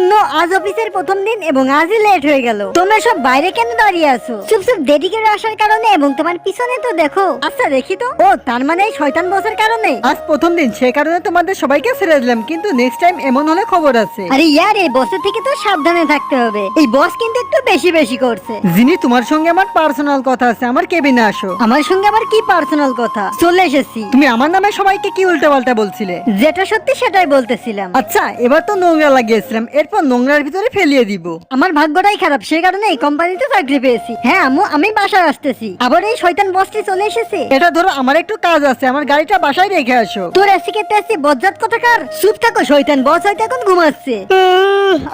অন্য আজ অফিসের প্রথম দিন এবং আজই লেট হয়ে গেল। তোমরা সব বাইরে কেন দাঁড়িয়ে আছো? চুপ চুপ দেরি করে আসার কারণে এবং তোমার পিছনে তো দেখো। আচ্ছা দেখি তো। ও তার মানে এই শয়তান বসের কারণে? আজ প্রথম দিন সে কারণে তোমাদের সবাইকে ছেড়ে দিলাম কিন্তু নেক্সট টাইম এমন হলে খবর আছে। আরে ইয়ার এই বসের থেকে তো সাবধানে থাকতে হবে। এই বস কিন্তু একটু বেশি বেশি করছে। যিনি তোমার সঙ্গে আমার পার্সোনাল কথা আছে আমার কেবিনে আসো। আমার সঙ্গে আবার কি পার্সোনাল কথা? চলে এসেছি। তুমি আমার নামে সবাইকে কি উল্টা পাল্টা বলছিলে? যেটা সত্যি সেটাই বলতেছিলাম। আচ্ছা এবার তো নোংরা লাগিয়েছিলাম এরপর নোংরার ভিতরে ফেলিয়ে দিব। আমার ভাগ্যটাই খারাপ সেই কারণে এই কোম্পানিতে চাকরি পেয়েছি। হ্যাঁ আমু আমি বাসায় আসতেছি। আবার এই শয়তান বসটি চলে এসেছে। এটা ধরো আমার একটু কাজ আছে আমার গাড়িটা বাসায় রেখে আসো। তোর এসি কেটে তেসি বজ্জাত কোথাকার? চুপ থাকো শয়তান বস হয়তো এখন ঘুমাচ্ছে।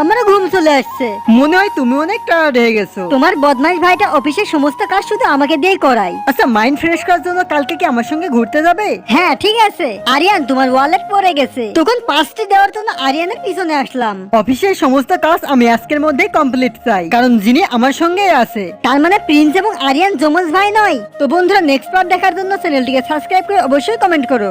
আমারও ঘুম চলে আসছে। মনে হয় তুমি অনেক টায়ার্ড হয়ে গেছো। তোমার বদমাইশ ভাইটা অফিসের সমস্ত কাজ শুধু আমাকে দিয়েই করায়। আচ্ছা মাইন্ড ফ্রেশ করার জন্য কালকে কি আমার সঙ্গে ঘুরতে যাবে? হ্যাঁ ঠিক আছে। আরিয়ান তোমার ওয়ালেট পড়ে গেছে। তখন পাঁচটি দেওয়ার জন্য আরিয়ানের পিছনে আসলাম। অফিসের সমস্ত কাজ আমি আজকের মধ্যেই কমপ্লিট চাই। কারণ যিনি আমার সঙ্গে আছে। তার মানে প্রিন্স এবং আরিয়ান জমজ ভাই নয়। তো বন্ধুরা নেক্সট পার্ট দেখার জন্য চ্যানেলটিকে সাবস্ক্রাইব করে অবশ্যই কমেন্ট করো।